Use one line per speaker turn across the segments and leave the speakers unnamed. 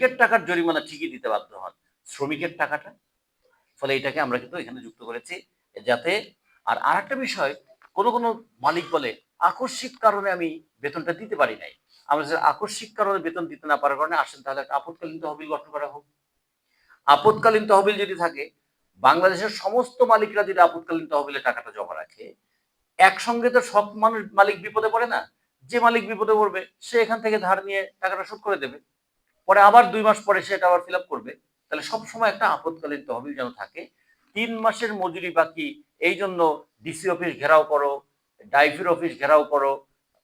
মালিকের টাকার জরিমানা ঠিকই দিতে বাধ্য হন। শ্রমিকের টাকাটা? ফলে এটাকে আমরা কিন্তু এখানে যুক্ত করেছি, যাতে আর আরেকটা বিষয়, কোন কোন মালিক বলে, আকস্মিক কারণে আমি বেতনটা দিতে পারি নাই। আমরা আকস্মিক কারণে বেতন দিতে না পারার কারণে আসেন, তাহলে একটা আপদকালীন তহবিল গঠন করা হোক। আপদকালীন তহবিল যদি থাকে, বাংলাদেশের সমস্ত মালিকরা যদি আপদকালীন তহবিলে টাকাটা জমা রাখে, একসঙ্গে তো সব মানুষ মালিক বিপদে পড়ে না। যে মালিক বিপদে পড়বে, সে এখান থেকে ধার নিয়ে টাকাটা শোধ করে দেবে। পরে আবার দুই মাস পরে সেটা আবার ফিল করবে। তাহলে সবসময় একটা আপদকালীন তহবিল যেন থাকে। তিন মাসের মজুরি বাকি, এই জন্য ডিসি অফিস ঘেরাও করো ডাইফির অফিস ঘেরাও করো,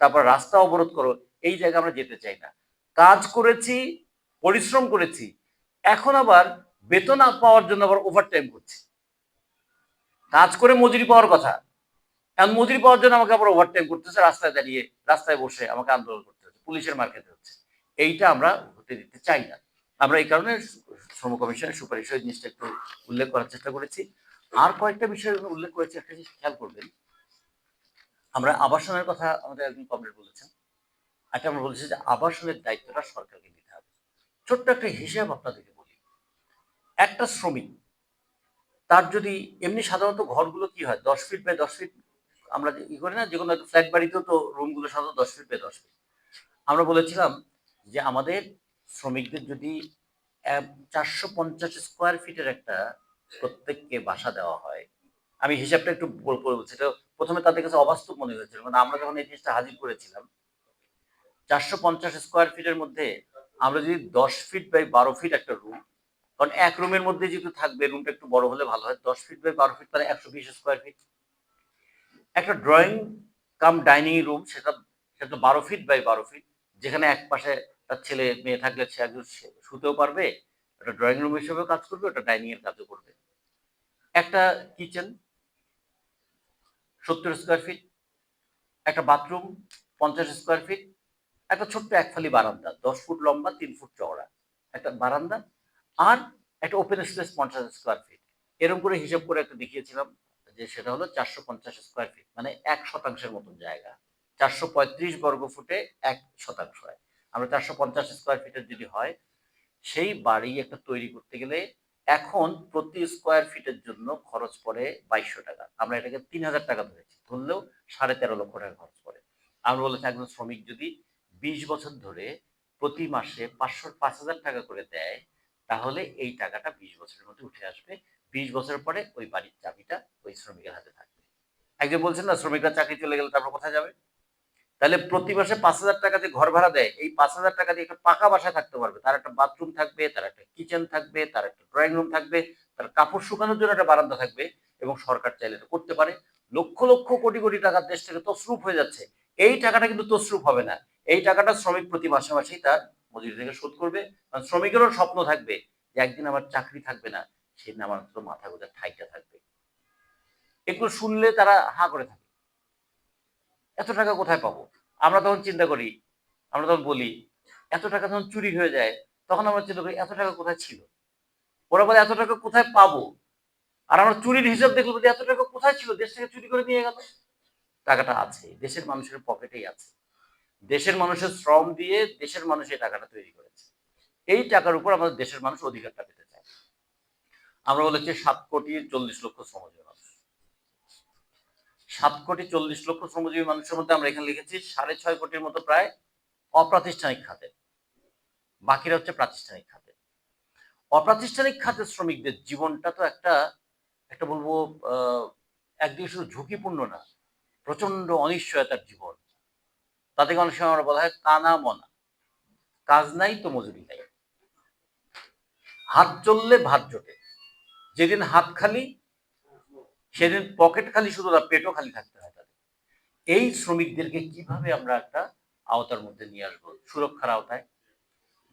তারপর রাস্তা অবরোধ করো, এই জায়গায় আমরা যেতে চাই না। কাজ করেছি, পরিশ্রম করেছি, এখন আবার বেতন পাওয়ার জন্য আবার ওভারটাইম করছি। কাজ করে মজুরি পাওয়ার কথা এখন মজুরি পাওয়ার জন্য আমাকে আবার ওভারটাইম করতেছে, রাস্তায় দাঁড়িয়ে, রাস্তায় বসে আমাকে আন্দোলন করতে হচ্ছে, পুলিশের মার খেতে হচ্ছে। এইটা আমরা হতে দিতে চাই না। আমরা এই কারণে শ্রম কমিশনের সুপারিশ ওই জিনিসটা একটু উল্লেখ করার চেষ্টা করেছি। আর কয়েকটা বিষয় উল্লেখ করেছি, একটা জিনিস খেয়াল করবেন। আমরা আবাসনের কথা আমাদের একজন কমরেড বলেছেন। একটা আমরা বলেছি যে আবাসনের দায়িত্বটা সরকারকে নিতে হবে। ছোট্ট একটা হিসাব আপনাদেরকে বলি। একটা শ্রমিক, তার যদি এমনি সাধারণত ঘরগুলো কি হয়, দশ ফিট বাই দশ ফিট আমরা ই করি না, যে কোনো ফ্ল্যাট বাড়িতেও তো রুমগুলো সাধারণত দশ ফিট বাই দশ ফিট আমরা বলেছিলাম যে আমাদের শ্রমিকদের যদি চারশো পঞ্চাশ স্কোয়ার ফিটের একটা প্রত্যেককে বাসা দেওয়া হয়, আমি হিসাবটা একটু বল- বলছি। এটা প্রথমে তাদের কাছে অবাস্তব মনে হয়েছিল মানে আমরা যখন এই জিনিসটা হাজির করেছিলাম, চারশো পঞ্চাশ স্কোয়ার ফিটের মধ্যে আমরা যদি দশ ফিট বাই বারো ফিট একটা রুম কারণ এক রুমের মধ্যে যেহেতু থাকবে রুমটা একটু বড় হলে ভালো হয়, দশ ফিট বাই বারো ফিট মানে একশো বিশ স্কোয়ার ফিট একটা ড্রয়িং কাম ডাইনিং রুম সেটা সেটা বারো ফিট বাই বারো ফিট যেখানে এক পাশে তার ছেলে মেয়ে থাকলে সে একজন শুতেও পারবে, একটা ড্রয়িং রুম হিসেবেও কাজ করবে ওটা ডাইনিং এর কাজও করবে। একটা কিচেন সত্তর স্কোয়ার ফিট একটা বাথরুম পঞ্চাশ স্কোয়ার ফিট একটা ছোট্ট এক ফালি বারান্দা, দশ ফুট লম্বা, তিন ফুট চওড়া। একটা বারান্দা আর একটা ওপেন স্পেস পঞ্চাশ স্কোয়ার ফিট এরকম করে হিসাব করে একটা দেখিয়েছিলাম যে সেটা হলো চারশো পঞ্চাশ স্কোয়ার ফিট মানে এক শতাংশের মতন জায়গা। চারশো পঁয়ত্রিশ বর্গ ফুটে এক শতাংশ হয়। আমরা চারশো পঞ্চাশ স্কোয়ার ফিটের যদি হয়, সেই বাড়ি একটা তৈরি করতে গেলে এখন প্রতি স্কোয়ার ফিটের জন্য খরচ পড়ে বাইশশো টাকা। আমরা এটাকে তিন হাজার টাকা ধরেছি, ধরলেও সাড়ে তেরো লক্ষ টাকা খরচ পড়ে। আমরা বলেছি একজন শ্রমিক যদি বিশ বছর ধরে প্রতি মাসে পাঁচশো, পাঁচ হাজার টাকা করে দেয়, তাহলে এই টাকাটা বিশ বছরের মধ্যে উঠে আসবে। বিশ বছর পরে ওই বাড়ির চাবিটা ওই শ্রমিকের হাতে থাকবে। একজন বলছেন না, শ্রমিকরা চাকরি চলে গেলে তারপর কোথায় যাবে? তাহলে প্রতি মাসে পাঁচ হাজার টাকা যে ঘর ভাড়া দেয়, এই পাঁচ হাজার টাকা দিয়ে একটা পাকা বাসা থাকতে পারবে। তার একটা বাথরুম থাকবে, তার একটা কিচেন থাকবে, তার একটা ড্রয়িং রুম থাকবে, তার কাপড় শুকানোর জন্য একটা বারান্দা থাকবে এবং সরকার চাইলে এটা করতে পারে। লক্ষ লক্ষ কোটি কোটি টাকার দেশ থেকে তসরুপ হয়ে যাচ্ছে। এই টাকাটা কিন্তু তসরুপ হবে না। এই টাকাটা শ্রমিক প্রতি মাসে মাসেই তার মজুরি থেকে শোধ করবে। কারণ শ্রমিকেরও স্বপ্ন থাকবে যে একদিন আমার চাকরি থাকবে না, সেদিন আমার মাথা গোজার ঠাইটা থাকবে। এগুলো শুনলে তারা হা করে থাকে। এত টাকা কোথায় পাবো? আমরা তখন চিন্তা করি, আমরা তখন বলি, এত টাকা যখন চুরি হয়ে যায়, তখন আমরা চিন্তা করি, এত টাকা কোথায় ছিল? ওরা বলে, এত টাকা কোথায় পাবো? আর আমরা চুরির হিসাব দেখল যে এত টাকা কোথায় ছিল? দেশ থেকে চুরি করে নিয়ে গেল। টাকাটা আছে, দেশের মানুষের পকেটেই আছে। দেশের মানুষের শ্রম দিয়ে দেশের মানুষ এই টাকাটা তৈরি করেছে। এই টাকার উপর আমাদের দেশের মানুষ অধিকারটা পেতে চায়। আমরা বলেছি, সাত কোটি চল্লিশ লক্ষ শ্রমজীবী মানুষ সাত কোটি চল্লিশ লক্ষ শ্রমজীবী মানুষের মধ্যে আমরা এখানে লিখেছি সাড়ে ছয় কোটির মতো প্রায় অপ্রাতিষ্ঠানিক খাতে। বাকিরা হচ্ছে প্রাতিষ্ঠানিক খাতে। অপ্রাতিষ্ঠানিক খাতের শ্রমিকদের জীবনটা তো একটা একটা বলব একদিকে শুধু ঝুঁকিপূর্ণ না প্রচণ্ড অনিশ্চয়তার জীবন। তাদেরকে অনেক সময় আমরা বলা হয় কানা মনা কাজ নাই তো মজুরি নাই। হাত চললে ভাত জোটে। যেদিন হাত খালি সেদিন পকেট খালি শুধু না, পেটও খালি থাকতে হয় তাদের। এই শ্রমিকদেরকে কীভাবে আমরা একটা আওতার মধ্যে নিয়ে আসব সুরক্ষার আওতায়?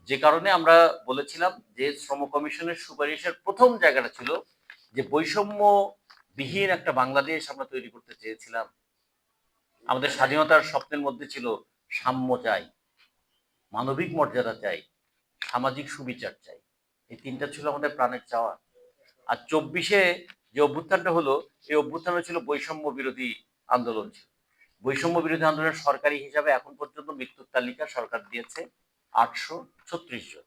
যে কারণে আমরা বলেছিলাম যে শ্রম কমিশনের সুপারিশের প্রথম জায়গাটা ছিল যে বৈষম্য বিহীন একটা বাংলাদেশ আমরা তৈরি করতে চেয়েছিলাম। আমাদের স্বাধীনতার স্বপ্নের মধ্যে ছিল সাম্য চাই, মানবিক মর্যাদা চাই, সামাজিক সুবিচার চাই। এই তিনটা ছিল আমাদের প্রাণের চাওয়া। আর চব্বিশে যে অভ্যুত্থানটা হলো, এই অভ্যুত্থানটা ছিল বৈষম্য বিরোধী আন্দোলন ছিল। বৈষম্য বিরোধী আন্দোলনের সরকারি হিসাবে এখন পর্যন্ত মৃত্যুর তালিকা সরকার দিয়েছে আটশো ছত্রিশ জন।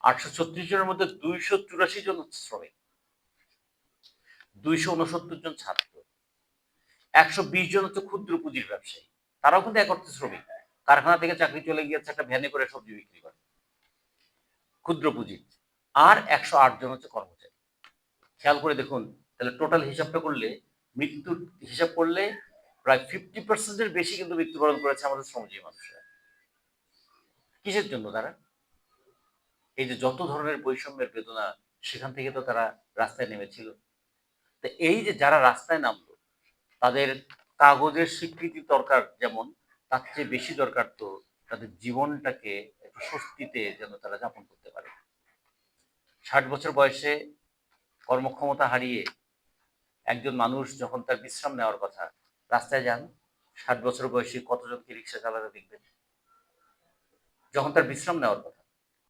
আটশো ছত্রিশ জনের মধ্যে দুইশো চুরাশি জন শ্রমিক। দুইশো উনসত্তর জন ছাত্র। একশো বিশ জন হচ্ছে ক্ষুদ্র পুঁজির ব্যবসায়ী। তারাও কিন্তু এক অর্থে শ্রমিক। কারখানা থেকে চাকরি চলে গিয়েছে, একটা ভ্যানে করে সবজি বিক্রি করে। ক্ষুদ্র পুঁজি। আর একশো আট জন হচ্ছে কর্মচারী। খেয়াল করে দেখুন, তাহলে টোটাল হিসাবটা করলে, মৃত্যুর হিসাব করলে প্রায় ফিফটি পার্সেন্টের বেশি কিন্তু মৃত্যুবরণ করেছে আমাদের শ্রমজীবী মানুষরা। কিসের জন্য তারা? এই যে যত ধরনের বৈষম্যের বেদনা, সেখান থেকে তো তারা রাস্তায় নেমেছিল। তো এই যে যারা রাস্তায় নামলো, তাদের কাগজের স্বীকৃতি দরকার যেমন, তার চেয়ে বেশি দরকার তো তাদের জীবনটাকে একটু স্বস্তিতে যেন তারা যাপন করতে পারে। ষাট বছর বয়সে কর্মক্ষমতা হারিয়ে একজন মানুষ যখন তার বিশ্রাম নেওয়ার কথা রাস্তায় যান, ষাট বছর বয়সী কতজনকে রিক্সা চালাতে দেখবেন? যখন তার বিশ্রাম নেওয়ার কথা।